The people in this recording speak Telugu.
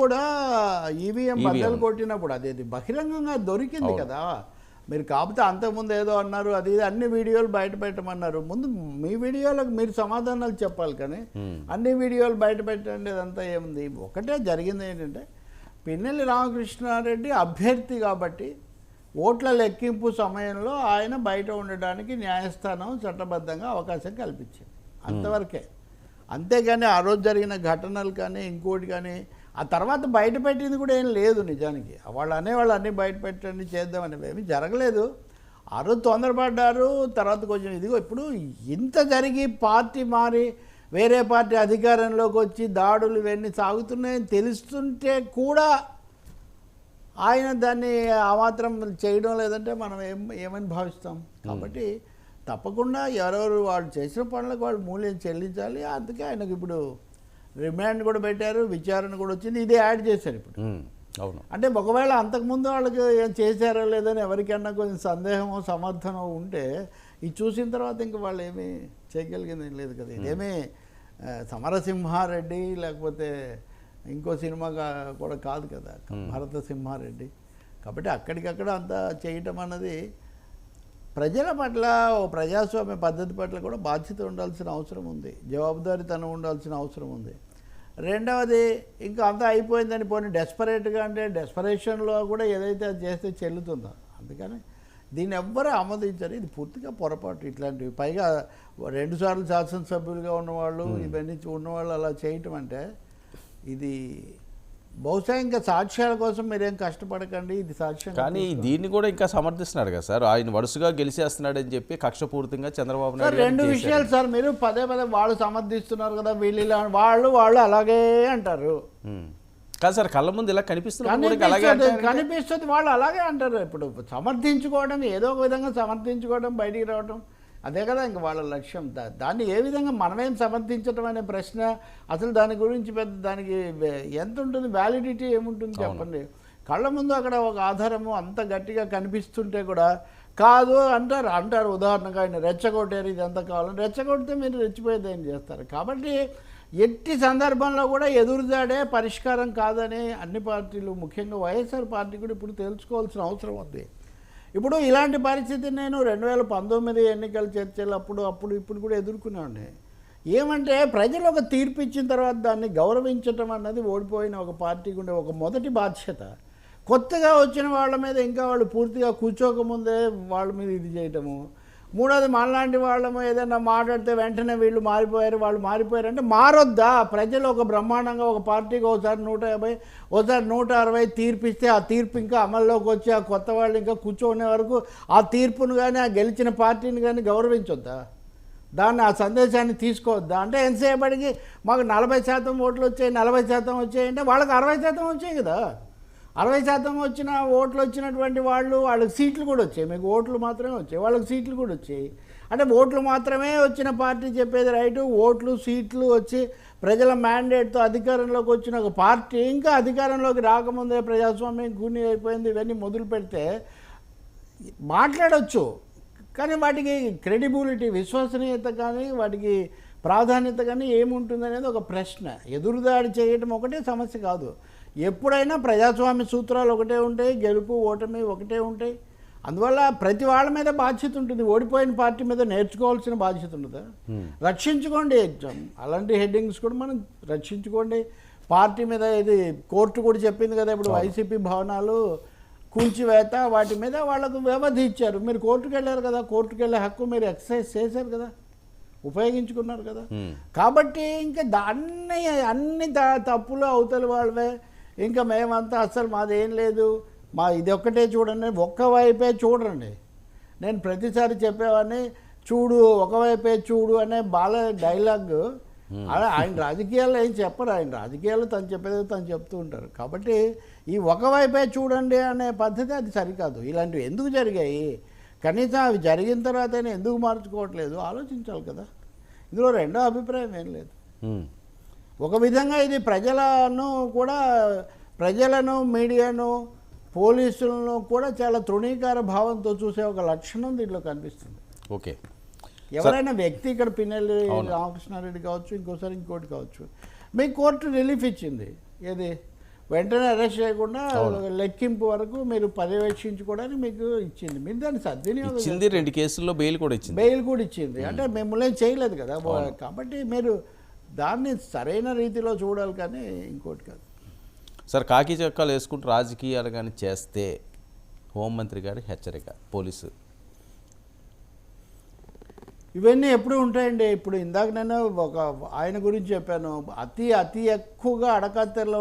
కూడా ఈవీఎం బద్దలు కొట్టినప్పుడు అది బహిరంగంగా దొరికింది కదా. మీరు కాకపోతే అంతకుముందు ఏదో అన్నారు అది ఇది అన్ని వీడియోలు బయట పెట్టమన్నారు. ముందు మీ వీడియోలకు మీరు సమాధానాలు చెప్పాలి కానీ అన్ని వీడియోలు బయట పెట్టండి అదంతా ఏముంది? ఒకటే జరిగింది ఏంటంటే పిన్నెల్లి రామకృష్ణారెడ్డి అభ్యర్థి కాబట్టి ఓట్ల లెక్కింపు సమయంలో ఆయన బయట ఉండడానికి న్యాయస్థానం చట్టబద్ధంగా అవకాశం కల్పించింది. అంతవరకే. అంతేగాని ఆ రోజు జరిగిన ఘటనలు కానీ ఇంకోటి కానీ ఆ తర్వాత బయట పెట్టింది కూడా ఏం లేదు నిజానికి. వాళ్ళు అనేవాళ్ళు అన్నీ బయట పెట్టండి చేద్దామని ఏమీ జరగలేదు. ఆ రోజు తొందరపడ్డారు. తర్వాత కొంచెం ఇదిగో ఇప్పుడు ఇంత జరిగి పార్టీ మారి వేరే పార్టీ అధికారంలోకి వచ్చి దాడులు ఇవన్నీ సాగుతున్నాయని తెలుస్తుంటే కూడా ఆయన దాన్ని ఆ మాత్రం చేయడం లేదంటే మనం ఏం ఏమని భావిస్తాం? కాబట్టి తప్పకుండా ఎవరెవరు వాళ్ళు చేసిన పనులకు వాళ్ళు మూల్యం చెల్లించాలి. అందుకే ఆయనకు ఇప్పుడు రిమాండ్ కూడా పెట్టారు విచారణ కూడా వచ్చింది. ఇదే యాడ్ చేశారు ఇప్పుడు. అవును. అంటే ఒకవేళ అంతకుముందు వాళ్ళకి ఏం చేశారో లేదని ఎవరికన్నా కొంచెం సందేహమో సమర్థనో ఉంటే ఇది చూసిన తర్వాత ఇంకా వాళ్ళు ఏమీ చేయగలిగింది లేదు కదా. ఇదేమీ సమరసింహారెడ్డి లేకపోతే ఇంకో సినిమా కూడా కాదు కదా. భరత సింహారెడ్డి కాబట్టి అక్కడికక్కడ అంత చేయటం అన్నది ప్రజల పట్ల ఓ ప్రజాస్వామ్య పద్ధతి పట్ల కూడా బాధ్యత ఉండాల్సిన అవసరం ఉంది. జవాబుదారీతనం ఉండాల్సిన అవసరం ఉంది. రెండవది ఇంకా అంతా అయిపోయిందని పోనీ డెస్పరేట్గా అంటే డెస్పరేషన్లో కూడా ఏదైతే అది చేస్తే చెల్లుతుందో. అందుకని దీన్ని ఎవ్వరూ ఆమోదించరు. ఇది పూర్తిగా పొరపాటు. ఇట్లాంటివి పైగా రెండుసార్లు శాసనసభ్యులుగా ఉన్నవాళ్ళు ఇవన్నీ ఉన్నవాళ్ళు అలా చేయటం అంటే ఇది బహుశా ఇంకా సాక్ష్యాల కోసం మీరేం కష్టపడకండి ఇది సాక్ష్యం కానీ దీన్ని కూడా ఇంకా సమర్థిస్తున్నాడు కదా సార్. ఆయన వరుసగా గెలిచేస్తున్నాడని చెప్పి కక్షపూరితంగా చంద్రబాబు నాయుడు రెండు. విషయాలు సార్ మీరు పదే పదే వాళ్ళు సమర్థిస్తున్నారు కదా వీళ్ళు ఇలా వాళ్ళు వాళ్ళు అలాగే అంటారు. కాదు సార్ కళ్ళ ముందు ఇలా అంటారు కనిపిస్తుంది వాళ్ళు అలాగే అంటారు. ఇప్పుడు సమర్థించుకోవడం ఏదో ఒక విధంగా సమర్థించుకోవడం బయటికి రావడం అదే కదా ఇంక వాళ్ళ లక్ష్యం. దా- దాన్ని ఏ విధంగా మనమేం సమర్థించడం అనే ప్రశ్న అసలు దాని గురించి పెద్ద దానికి ఎంత ఉంటుంది వ్యాలిడిటీ ఏముంటుంది చెప్పండి. కళ్ళ ముందు అక్కడ ఒక ఆధారము అంత గట్టిగా కనిపిస్తుంటే కూడా కాదు అంటారు. అంటారు ఉదాహరణగా ఆయన రెచ్చగొట్టారు ఇది ఎంత కావాలని. రెచ్చగొడితే మీరు రెచ్చిపోయేది ఏం చేస్తారు? కాబట్టి ఎట్టి సందర్భంలో కూడా ఎదురుదాడే పరిష్కారం కాదని అన్ని పార్టీలు ముఖ్యంగా వైఎస్ఆర్ పార్టీ కూడా ఇప్పుడు తెలుసుకోవాల్సిన అవసరం ఉంది. ఇప్పుడు ఇలాంటి పరిస్థితి నేను రెండు వేల పంతొమ్మిది ఎన్నికల చర్చలు అప్పుడు అప్పుడు ఇప్పుడు కూడా ఎదుర్కొనేవాడిని ఏమంటే ప్రజలు ఒక తీర్పు ఇచ్చిన తర్వాత దాన్ని గౌరవించటం అన్నది ఓడిపోయిన ఒక పార్టీకి ఉండే ఒక మొదటి బాధ్యత. కొత్తగా వచ్చిన వాళ్ళ మీద ఇంకా వాళ్ళు పూర్తిగా కూర్చోకముందే వాళ్ళ మీద ఇది చేయటము. మూడోది మనలాంటి వాళ్ళము ఏదైనా మాట్లాడితే వెంటనే వీళ్ళు మారిపోయారు వాళ్ళు మారిపోయారు అంటే మారొద్దా? ప్రజలు ఒక బ్రహ్మాండంగా ఒక పార్టీకి ఒకసారి నూట యాభై ఒకసారి నూట అరవై తీర్పిస్తే ఆ తీర్పు ఇంకా అమల్లోకి వచ్చి ఆ కొత్త వాళ్ళు ఇంకా కూర్చోనే వరకు ఆ తీర్పును కానీ ఆ గెలిచిన పార్టీని కానీ గౌరవించొద్దా? దాన్ని ఆ సందేశాన్ని తీసుకోవద్దా? అంటే ఎంతసేపటికి మాకు నలభై శాతం ఓట్లు వచ్చాయి నలభై శాతం వచ్చాయి అంటే వాళ్ళకి అరవై శాతం వచ్చాయి కదా. అరవై శాతం వచ్చిన ఓట్లు వచ్చినటువంటి వాళ్ళు వాళ్ళకి సీట్లు కూడా వచ్చాయి. మీకు ఓట్లు మాత్రమే వచ్చాయి. వాళ్ళకి సీట్లు కూడా వచ్చాయి. అంటే ఓట్లు మాత్రమే వచ్చిన పార్టీ చెప్పేది రైటు. ఓట్లు సీట్లు వచ్చి ప్రజల మ్యాండేట్తో అధికారంలోకి వచ్చిన ఒక పార్టీ ఇంకా అధికారంలోకి రాకముందే ప్రజాస్వామ్యం గుని అయిపోయింది. ఇవన్నీ మొదలు పెడితే మాట్లాడవచ్చు కానీ వాటికి క్రెడిబిలిటీ విశ్వసనీయత కానీ వాటికి ప్రాధాన్యత కానీ ఏముంటుంది అనేది ఒక ప్రశ్న. ఎదురుదాడి చేయటం ఒకటే సమస్య కాదు. ఎప్పుడైనా ప్రజాస్వామ్య సూత్రాలు ఒకటే ఉంటాయి గెలుపు ఓటమి ఒకటే ఉంటాయి. అందువల్ల ప్రతి వాళ్ళ మీద బాధ్యత ఉంటుంది. ఓడిపోయిన పార్టీ మీద నేర్చుకోవాల్సిన బాధ్యత ఉండదా? రక్షించుకోండి. ఎగ్జామ్ అలాంటి హెడ్డింగ్స్ కూడా మనం రక్షించుకోండి. పార్టీ మీద ఇది కోర్టు కూడా చెప్పింది కదా ఇప్పుడు వైసీపీ భవనాలు కూల్చివేత వాటి మీద వాళ్ళకు వ్యవధి ఇచ్చారు. మీరు కోర్టుకు వెళ్ళారు కదా కోర్టుకు వెళ్ళే హక్కు మీరు ఎక్సర్సైజ్ చేశారు కదా ఉపయోగించుకున్నారు కదా. కాబట్టి ఇంకా దాన్ని అన్ని త- తప్పులు అవతలి వాళ్ళవే. ఇంకా మేమంతా అసలు మాదేం లేదు. మా ఇది ఒక్కటే చూడండి ఒక్క వైపే చూడండి. నేను ప్రతిసారి చెప్పేవాడిని చూడు ఒకవైపే చూడు అనే బాల డైలాగ్. అలా ఆయన రాజకీయాల్లో ఏం చెప్పరు ఆయన రాజకీయాల్లో తను చెప్పేది తను చెప్తూ ఉంటారు. కాబట్టి ఈ ఒకవైపే చూడండి అనే పద్ధతి అది సరికాదు. ఇలాంటివి ఎందుకు జరిగాయి? కనీసం అవి జరిగిన తర్వాత ఎందుకు మార్చుకోవట్లేదు? ఆలోచించాలి కదా. ఇందులో రెండో అభిప్రాయం ఏం లేదు. ఉమ్. ఒక విధంగా ఇది ప్రజలను కూడా ప్రజలను మీడియాను పోలీసులను కూడా చాలా తృణీకార భావంతో చూసే ఒక లక్షణం దీంట్లో కనిపిస్తుంది. ఓకే. ఎవరైనా వ్యక్తి ఇక్కడ పిన్నెల్లి రామకృష్ణారెడ్డి కావచ్చు ఇంకోసారి ఇంకోటి కావచ్చు. మీ కోర్టు రిలీఫ్ ఇచ్చింది. ఏది? వెంటనే అరెస్ట్ చేయకుండా లెక్కింపు వరకు మీరు పర్యవేక్షించుకోవడానికి మీకు ఇచ్చింది. మీరు దాన్ని సద్వినియోగం ఇచ్చింది రెండు కేసుల్లో బెయిల్ కూడా ఇచ్చింది. బెయిల్ కూడా ఇచ్చింది. అంటే మిమ్మల్ని చేయలేదు కదా. కాబట్టి మీరు దాన్ని సరైన రీతిలో చూడాలి కానీ ఇంకోటి కాదు. సార్ కాకి చొక్కాలు వేసుకుంటూ రాజకీయాలు కానీ చేస్తే హోంమంత్రి గారి హెచ్చరిక పోలీసు. ఇవన్నీ ఎప్పుడు ఉంటాయండి. ఇప్పుడు ఇందాక నేను ఒక ఆయన గురించి చెప్పాను. అతి అతి ఎక్కువగా అడకత్తెరలో